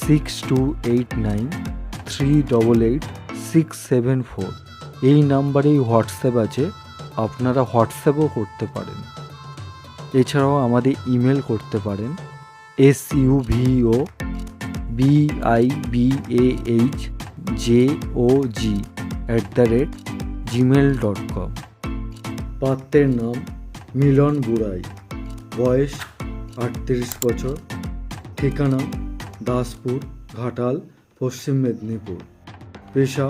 Six two eight nine three double eight six seven four এই নাম্বারেই WhatsApp আছে, আপনারা হোয়াটসঅ্যাপও করতে পারেন। এছাড়াও আমাদের ইমেল করতে পারেন S U V O B I B A H J O G at the rate Gmail dot com পাত্রের নাম মিলন বুড়াই। বয়স আটত্রিশ বছর। ঠিকানা দাসপুর, ঘাটাল, পশ্চিম মেদিনীপুর। পেশা,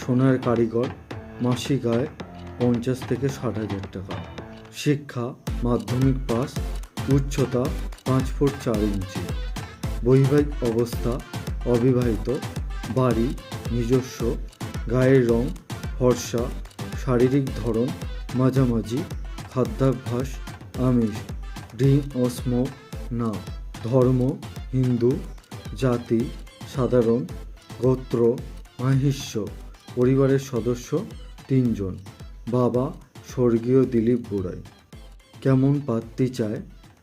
সোনার কারিগর, মাসিক আয় পঞ্চাশ থেকে ষাট হাজার টাকা। শিক্ষা, মাধ্যমিক পাস, উচ্চতা পাঁচ ফুট চার ইঞ্চি। বৈবাহিক অবস্থা অবিবাহিত, বাড়ি নিজস্ব, গায়ের রং, ফর্সা, শারীরিক ধরন মাঝামাঝি, খাদ্যাভ্যাস আমিষ, ড্রিঙ্ক ও স্মোক না। ধর্ম, হিন্দু জাতি, সাধারণ, গোত্র, মাহিষ্য, পরিবারের সদস্য তিনজন। বাবা স্বর্গীয় দিলীপ বুড়াই কেমন পাত্রী চায়?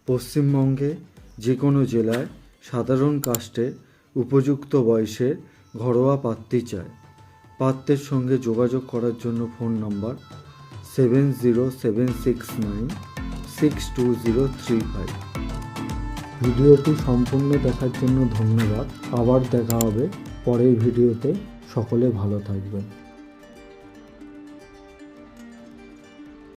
পশ্চিমবঙ্গে যে কোনো জেলায় সাধারণ কাস্টে উপযুক্ত বয়সের ঘরোয়া পাত্রী চায়। পাত্রের সঙ্গে যোগাযোগ করার জন্য phone number seven zero seven six nine six two zero three five. ভিডিওটি সম্পূর্ণ দেখার জন্য ধন্যবাদ। আবার দেখা হবে পরের ভিডিওতে। সকলে ভালো থাকবেন।